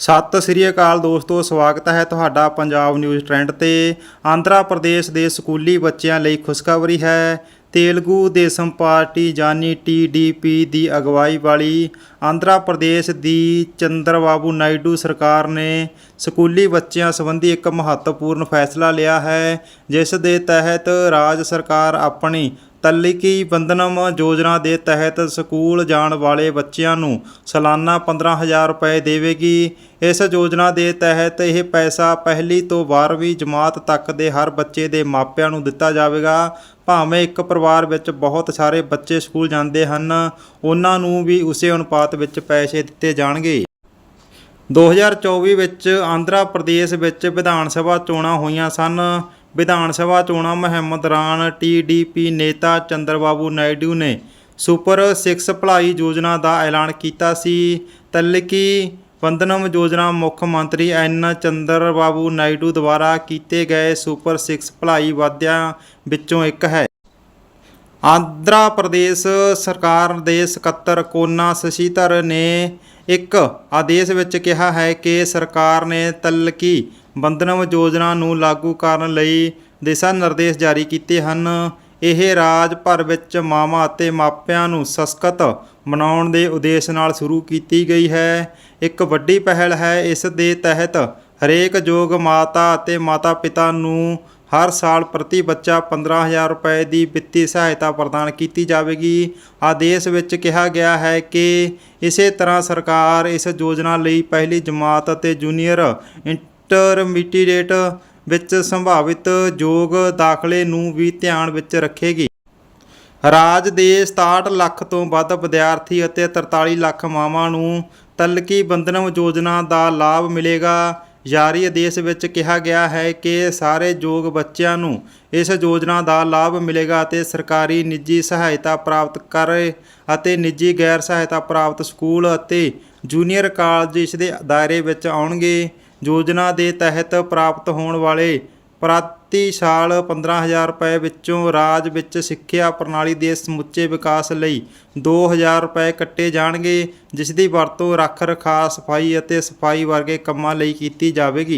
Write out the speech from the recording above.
ਸਤਿ ਸ੍ਰੀ ਅਕਾਲ ਦੋਸਤੋ, ਸਵਾਗਤ ਹੈ ਤੁਹਾਡਾ ਪੰਜਾਬ ਨਿਊਜ਼ ਟ੍ਰੈਂਡ ਤੇ। ਆਂਧਰਾ ਪ੍ਰਦੇਸ਼ ਦੇ ਸਕੂਲੀ ਬੱਚਿਆਂ ਲਈ ਖੁਸ਼ਖਬਰੀ ਹੈ। ਤੇਲਗੂ ਦੇਸ਼ਮ ਪਾਰਟੀ ਜਾਨੀ ਟੀਡੀਪੀ ਦੀ ਅਗਵਾਈ ਵਾਲੀ ਆਂਧਰਾ ਪ੍ਰਦੇਸ਼ ਦੀ ਚੰਦਰਬਾਬੂ ਨਾਇਡੂ ਸਰਕਾਰ ਨੇ ਸਕੂਲੀ ਬੱਚਿਆਂ ਸੰਬੰਧੀ ਇੱਕ ਮਹੱਤਵਪੂਰਨ ਫੈਸਲਾ ਲਿਆ ਹੈ, ਜਿਸ ਦੇ ਤਹਿਤ ਰਾਜ ਸਰਕਾਰ ਆਪਣੀ ਤਲਿਕੀ ਬੰਧਨਮ ਯੋਜਨਾ ਦੇ ਤਹਿਤ ਸਕੂਲ ਜਾਣ ਵਾਲੇ ਬੱਚਿਆਂ ਨੂੰ ਸਾਲਾਨਾ 15000 ਰੁਪਏ ਦੇਵੇਗੀ। ਇਸ ਯੋਜਨਾ ਦੇ ਤਹਿਤ ਇਹ ਪੈਸਾ ਪਹਿਲੀ ਤੋਂ 12ਵੀਂ ਜਮਾਤ ਤੱਕ ਦੇ ਹਰ ਬੱਚੇ ਦੇ ਮਾਪਿਆਂ ਨੂੰ ਦਿੱਤਾ ਜਾਵੇਗਾ। ਭਾਵੇਂ ਇੱਕ ਪਰਿਵਾਰ ਵਿੱਚ ਬਹੁਤ ਸਾਰੇ ਬੱਚੇ ਸਕੂਲ ਜਾਂਦੇ ਹਨ, ਉਹਨਾਂ ਨੂੰ ਵੀ ਉਸੇ ਅਨੁਪਾਤ ਵਿੱਚ ਪੈਸੇ ਦਿੱਤੇ ਜਾਣਗੇ। 2024 ਵਿੱਚ ਆਂਧਰਾ ਪ੍ਰਦੇਸ਼ ਵਿੱਚ ਵਿਧਾਨ ਸਭਾ ਚੋਣਾਂ ਹੋਈਆਂ ਸਨ। ਵਿਧਾਨ ਸਭਾ ਚੋਣਾਂ ਮੁਹਿੰਮ ਦੌਰਾਨ ਟੀਡੀਪੀ ਨੇਤਾ ਚੰਦਰਬਾਬੂ ਨਾਇਡੂ ਨੇ ਸੁਪਰ 6 ਭਲਾਈ ਯੋਜਨਾ ਦਾ ਐਲਾਨ ਕੀਤਾ ਸੀ। ਤਲਕੀ ਬੰਧਨਮ ਯੋਜਨਾ ਮੁੱਖ ਮੰਤਰੀ ਐਨ ਚੰਦਰਬਾਬੂ ਨਾਇਡੂ ਦੁਆਰਾ ਕੀਤੇ ਗਏ ਸੁਪਰ 6 ਭਲਾਈ ਵਾਅਦਿਆਂ ਵਿੱਚੋਂ ਇੱਕ ਹੈ। ਆਂਧਰਾ ਪ੍ਰਦੇਸ਼ ਸਰਕਾਰ ਦੇ ਸਕੱਤਰ ਕੋਨਾ ਸ਼ਸ਼ੀਧਰ ਨੇ ਇੱਕ ਆਦੇਸ਼ ਵਿੱਚ ਕਿਹਾ ਹੈ ਕਿ ਸਰਕਾਰ ਨੇ ਤਲਕੀ ਬੰਧਨਮ ਯੋਜਨਾ ਨੂੰ ਲਾਗੂ ਕਰਨ ਲਈ ਦਿਸ਼ਾ ਨਿਰਦੇਸ਼ ਜਾਰੀ ਕੀਤੇ ਹਨ। ਇਹ ਰਾਜ ਭਰ ਵਿੱਚ ਮਾਵਾਂ ਅਤੇ ਮਾਪਿਆਂ ਨੂੰ ਸਸ਼ਕਤ ਬਣਾਉਣ ਦੇ ਉਦੇਸ਼ ਨਾਲ ਸ਼ੁਰੂ ਕੀਤੀ ਗਈ ਹੈ। ਇੱਕ ਵੱਡੀ ਪਹਿਲ ਹੈ, ਇਸ ਦੇ ਤਹਿਤ ਹਰੇਕ ਯੋਗ ਮਾਤਾ ਅਤੇ ਮਾਤਾ ਪਿਤਾ ਨੂੰ ਹਰ ਸਾਲ ਪ੍ਰਤੀ ਬੱਚਾ 15000 ਰੁਪਏ ਦੀ ਵਿੱਤੀ ਸਹਾਇਤਾ ਪ੍ਰਦਾਨ ਕੀਤੀ ਜਾਵੇਗੀ। ਆਦੇਸ਼ ਵਿੱਚ ਕਿਹਾ ਗਿਆ ਹੈ ਕਿ ਇਸੇ ਤਰ੍ਹਾਂ ਸਰਕਾਰ ਇਸ ਯੋਜਨਾ ਲਈ ਪਹਿਲੀ ਜਮਾਤ ਅਤੇ ਜੂਨੀਅਰ ਇੰਟਰਮੀਡੀਏਟ ਵਿੱਚ ਸੰਭਾਵਿਤ ਯੋਗ ਦਾਖਲੇ ਨੂੰ ਵੀ ਧਿਆਨ ਵਿੱਚ ਰੱਖੇਗੀ। ਰਾਜ ਦੇ 67 ਲੱਖ ਤੋਂ ਵੱਧ ਵਿਦਿਆਰਥੀ ਅਤੇ 43 ਲੱਖ ਮਾਵਾਂ ਨੂੰ ਤਲਕੀ ਬੰਧਨਮ ਯੋਜਨਾ ਦਾ ਲਾਭ ਮਿਲੇਗਾ। ਜਾਰੀ ਆਦੇਸ਼ ਵਿੱਚ ਕਿਹਾ ਗਿਆ ਹੈ ਕਿ ਸਾਰੇ ਯੋਗ ਬੱਚਿਆਂ ਨੂੰ ਇਸ ਯੋਜਨਾ ਦਾ ਲਾਭ ਮਿਲੇਗਾ ਅਤੇ ਸਰਕਾਰੀ ਨਿੱਜੀ ਸਹਾਇਤਾ ਪ੍ਰਾਪਤ ਕਰ ਅਤੇ ਨਿੱਜੀ ਗੈਰ ਸਹਾਇਤਾ ਪ੍ਰਾਪਤ ਸਕੂਲ ਅਤੇ ਜੂਨੀਅਰ ਕਾਲਜ ਇਸ ਦੇ ਦਾਇਰੇ ਵਿੱਚ ਆਉਣਗੇ। ਯੋਜਨਾ ਦੇ ਤਹਿਤ ਪ੍ਰਾਪਤ ਹੋਣ ਵਾਲੇ ਪ੍ਰਤੀ ਸਾਲ 15000 ਰੁਪਏ ਵਿੱਚੋਂ ਰਾਜ ਵਿੱਚ ਸਿੱਖਿਆ ਪ੍ਰਣਾਲੀ ਦੇ ਸਮੁੱਚੇ ਵਿਕਾਸ ਲਈ 2000 ਰੁਪਏ ਕੱਟੇ ਜਾਣਗੇ, ਜਿਸ ਦੀ ਵਰਤੋਂ ਰੱਖ ਰਖਾਅ ਸਫ਼ਾਈ ਅਤੇ ਸਫ਼ਾਈ ਵਰਗੇ ਕੰਮਾਂ ਲਈ ਕੀਤੀ ਜਾਵੇਗੀ।